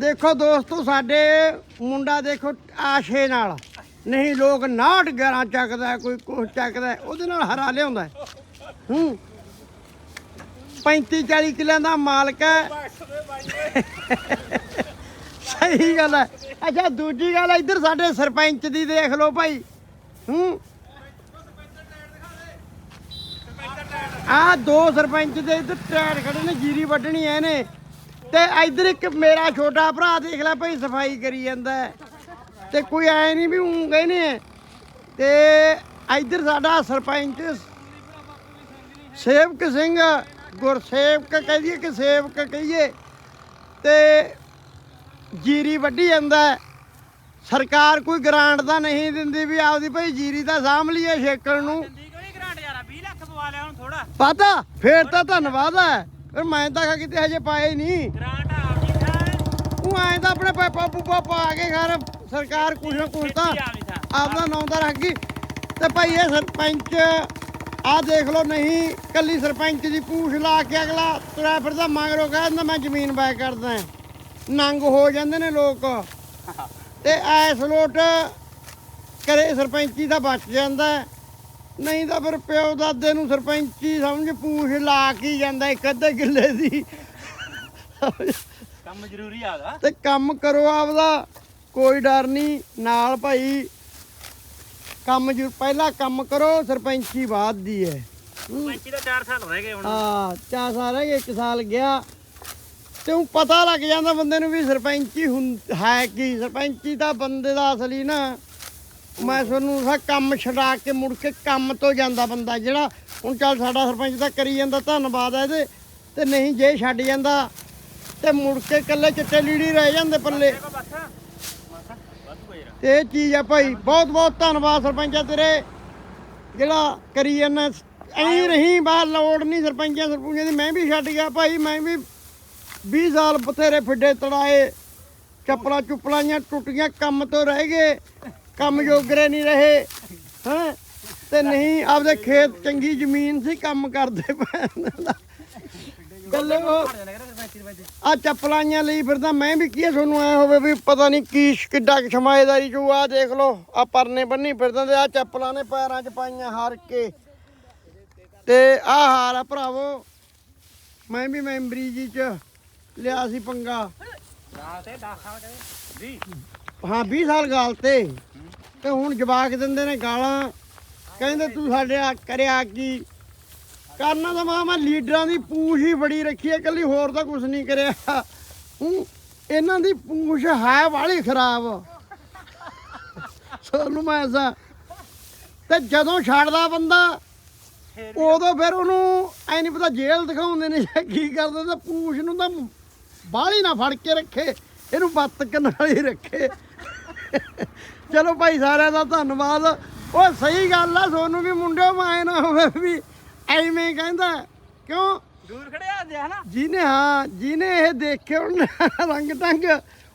ਦੇਖੋ ਦੋਸਤੋ, ਸਾਡੇ ਮੁੰਡਾ ਦੇਖੋ ਆਸ਼ੇ ਨਾਲ। ਨਹੀਂ, ਲੋਕ 69 11 ਚੱਕਦਾ ਕੋਈ ਕੁਛ ਚੱਕਦਾ ਉਹਦੇ ਨਾਲ ਹਰਾ ਲਿਆਉਂਦਾ ਹੂੰ। 35 40 ਕਿੱਲਿਆਂ ਦਾ ਮਾਲਕ ਹੈ। ਸਹੀ ਗੱਲ ਹੈ। ਅੱਛਾ, ਦੂਜੀ ਗੱਲ, ਇੱਧਰ ਸਾਡੇ ਸਰਪੰਚ ਦੀ ਦੇਖ ਲਓ ਭਾਈ। ਹੂੰ। ਆ ਦੋ ਸਰਪੰਚ ਦੇ ਇੱਧਰ ਟਾਇਰ ਖੜੇ ਨੇ, ਜੀਰੀ ਵੱਢਣੀ ਐ ਨੇ ਤੇ ਇੱਧਰ ਇੱਕ ਮੇਰਾ ਛੋਟਾ ਭਰਾ ਦੇਖ ਲੈ ਭਾਈ ਸਫ਼ਾਈ ਕਰੀ ਜਾਂਦਾ। ਤੇ ਕੋਈ ਐ ਨਹੀਂ ਵੀ ਉਹ ਕਹਿੰਦੇ ਆ। ਤੇ ਇੱਧਰ ਸਾਡਾ ਸਰਪੰਚ ਸੇਵਕ ਸਿੰਘ ਗੁਰਸੇਵਕ ਕਹੀਏ ਕਿ ਸੇਵਕ ਕਹੀਏ ਤੇ ਜੀਰੀ ਵੱਢੀ ਜਾਂਦਾ। ਸਰਕਾਰ ਕੋਈ ਗ੍ਰਾਂਟ ਦਾ ਨਹੀਂ ਦਿੰਦੀ ਵੀ ਆਪਦੀ ਭਾਈ ਜੀਰੀ ਤਾਂ ਸਾਂਭ ਲਈਏ ਛੇਕਣ ਨੂੰ ਦੀ ਕੋਈ ਗ੍ਰਾਂਟ ਯਾਰਾ 20 ਲੱਖ ਪਵਾ ਲਿਆ ਹੁਣ ਥੋੜਾ ਪਤਾ ਫੇਰ ਤਾਂ ਧੰਨਵਾਦ ਹੈ ਪਰ ਮੈਂ ਤਾਂ ਕਿਤੇ ਹਜੇ ਪਾਏ ਨਹੀਂ। ਗ੍ਰਾਂਟ ਆਪ ਜੀ ਥਾ। ਉਹ ਐਂ ਤਾਂ ਆਪਣੇ ਪਾਪਾ ਪੂਪਾ ਪਾ ਕੇ ਘਰ ਸਰਕਾਰ ਕੁਛ ਨਾ ਕੁਛ ਤਾਂ ਆਪਦਾ ਨਾਂ ਦਾ ਰੱਖ ਗਈ। ਤੇ ਭਾਈ ਇਹ ਸਰਪੰਚ ਆਹ ਦੇਖ ਲਓ ਨਹੀਂ ਕੱਲੀ ਸਰਪੰਚ ਦੀ ਪੂਛ ਲਾ ਕੇ ਅਗਲਾ ਤੁਰਿਆ ਫਿਰਦਾ ਮਗਰੋਂ ਕਹਿੰਦਾ ਮੈਂ ਜ਼ਮੀਨ ਬਾਇ ਕਰਦਾ ਨੰਗ ਹੋ ਜਾਂਦੇ ਨੇ ਲੋਕ। ਤੇ ਐਸ ਲੋਟ ਕਰੇ ਸਰਪੰਚੀ ਦਾ ਬਚ ਜਾਂਦਾ। ਹੈ। ਨਹੀਂ ਤਾਂ ਫਿਰ ਪਿਓ ਦਾਦੇ ਨੂੰ ਸਰਪੰਚੀ ਸਮਝ ਪੂਛ ਲਾ ਕੇ ਜਾਂਦਾ ਇੱਕ ਅੱਧੇ ਕਿੱਲੇ ਦੀ। ਕੰਮ ਜ਼ਰੂਰੀ ਆਦਾ ਤੇ ਕੰਮ ਕਰੋ ਆਪਦਾ ਕੋਈ ਡਰ ਨਹੀਂ ਨਾਲ ਭਾਈ ਕੰਮ ਜੂ ਪਹਿਲਾਂ ਕੰਮ ਕਰੋ ਸਰਪੰਚੀ ਬਾਅਦ ਦੀ ਹੈ। ਪੰਚੀ ਦਾ 4 ਸਾਲ ਰਹਿ ਗਏ ਹੁਣ। ਹਾਂ ਚਾ ਸਾਰਾ ਇੱਕ ਸਾਲ ਗਿਆ। ਤੇ ਉਹ ਪਤਾ ਲੱਗ ਜਾਂਦਾ ਬੰਦੇ ਨੂੰ ਵੀ ਸਰਪੰਚੀ ਹੁੰ- ਹੈ ਕੀ ਸਰਪੰਚੀ ਤਾਂ ਬੰਦੇ ਦਾ ਅਸਲੀ ਨਾ। ਮੈਂ ਤੁਹਾਨੂੰ ਸਾ ਕੰਮ ਛਡਾ ਕੇ ਮੁੜ ਕੇ ਕੰਮ ਤੋਂ ਜਾਂਦਾ ਬੰਦਾ ਜਿਹੜਾ ਹੁਣ ਚੱਲ ਸਾਡਾ ਸਰਪੰਚ ਤਾਂ ਕਰੀ ਜਾਂਦਾ, ਧੰਨਵਾਦ ਹੈ ਇਹਦੇ। ਤੇ ਨਹੀਂ, ਜੇ ਛੱਡ ਜਾਂਦਾ ਤੇ ਮੁੜ ਕੇ ਇਕੱਲੇ ਚਿੱਟੇ ਲੀੜੀ ਰਹਿ ਜਾਂਦੇ ਪੱਲੇ। ਤੇ ਇਹ ਚੀਜ਼ ਆ ਭਾਈ ਬਹੁਤ ਬਹੁਤ ਧੰਨਵਾਦ ਸਰਪੰਚਾ ਤੇਰੇ। ਜਿਹੜਾ ਕਰੀ ਜਾਂਦਾ, ਐਂ ਨਹੀਂ ਬਾਹਰ ਲੋੜ ਨਹੀਂ ਸਰਪੰਚਾਂ ਸਰਪੰਚਾਂ ਦੀ। ਮੈਂ ਵੀ ਛੱਡ ਗਿਆ ਭਾਈ, ਮੈਂ ਵੀ 20 ਸਾਲ ਬਥੇਰੇ ਫਿੱਡੇ ਤੜਾਏ ਚੱਪਲਾਂ ਚੁੱਪਲਾਂ ਜਿਹੀਆਂ ਟੁੱਟ ਕੰਮ ਤੋਂ ਰਹਿ ਗਏ। ਕੰਮ ਜੋਗਰੇ ਨਹੀਂ ਰਹੇ ਹੈ? ਤੇ ਨਹੀਂ ਆਪਦੇ ਖੇਤ ਚੰਗੀ ਜ਼ਮੀਨ ਸੀ ਕੰਮ ਕਰਦੇ ਪਏ ਗੱਲੇ ਆ ਚੱਪਲਾਂ ਜਿਹੀਆਂ ਲਈ ਫਿਰਦਾ ਮੈਂ ਵੀ ਕੀ ਤੁਹਾਨੂੰ ਐ ਹੋਵੇ ਵੀ ਪਤਾ ਨਹੀਂ ਕੀ ਕਿੱਡਾ ਸ਼ਮਾਇਦਾਰੀ ਚੂ ਆ ਦੇਖ ਲਓ ਆ ਪਰਨੇ ਬੰਨੀ ਫਿਰਦਾ ਤੇ ਆ ਚੱਪਲਾਂ ਨੇ ਪੈਰਾਂ 'ਚ ਪਾਈਆਂ ਹਾਰ ਕੇ। ਤੇ ਆ ਹਾਰ ਆ ਭਰਾਵੋ ਮੈਂ ਵੀ ਮੈਂਬਰੀ ਜੀ 'ਚ ਲਿਆ ਸੀ ਪੰਗਾ। ਰਾਤ ਤੇ 10 ਸਾਲ ਦੇ 20 ਹਾਂ 20 ਸਾਲ ਗਾਲ ਤੇ। ਤੇ ਹੁਣ ਜਵਾਕ ਦਿੰਦੇ ਨੇ ਗਾਲਾਂ। ਕਹਿੰਦੇ ਤੂੰ ਸਾਡੇ ਆ ਕਰਿਆ ਕੀ? ਕਰਨਾ ਤਾਂ ਮਾਂ ਮੈਂ ਲੀਡਰਾਂ ਦੀ ਪੂਛ ਹੀ ਬੜੀ ਰੱਖੀ ਹੈ ਕੱਲੀ ਹੋਰ ਤਾਂ ਕੁਝ ਨਹੀਂ ਕਰਿਆ। ਹੂੰ, ਇਹਨਾਂ ਦੀ ਪੂਛ ਹੈ ਵਾਲੀ ਖਰਾਬ। ਸਾਨੂੰ ਮੈਂ ਐਸਾ ਤੇ ਜਦੋਂ ਛੱਡਦਾ ਬੰਦਾ, ਉਦੋਂ ਫਿਰ ਉਹਨੂੰ ਐ ਨਹੀਂ ਪਤਾ ਜੇਲ੍ਹ ਦਿਖਾਉਂਦੇ ਨੇ ਜਾਂ ਕੀ ਕਰਦੇ ਤੇ ਪੂਛ ਨੂੰ ਤਾਂ ਬਾਹਲੀ ਨਾ ਫੜ ਕੇ ਰੱਖੇ, ਇਹਨੂੰ ਬੱਤਕ ਨਾਲ ਹੀ ਰੱਖੇ। ਚਲੋ ਭਾਈ ਸਾਰਿਆਂ ਦਾ ਧੰਨਵਾਦ। ਉਹ ਸਹੀ ਗੱਲ ਆ ਸੋਨੂੰ ਵੀ ਮੁੰਡਿਓ ਮਾਏ ਨਾ ਹੋਵੇ ਵੀ ਐਵੇਂ ਕਹਿੰਦਾ। ਕਿਉਂ? ਦੂਰ ਖੜਿਆ ਹੁੰਦੇ ਹਨਾ ਜਿਹਨੇ ਹਾਂ ਜਿਹਨੇ ਇਹ ਦੇਖੇ ਹੁਣ ਰੰਗ ਟੰਗ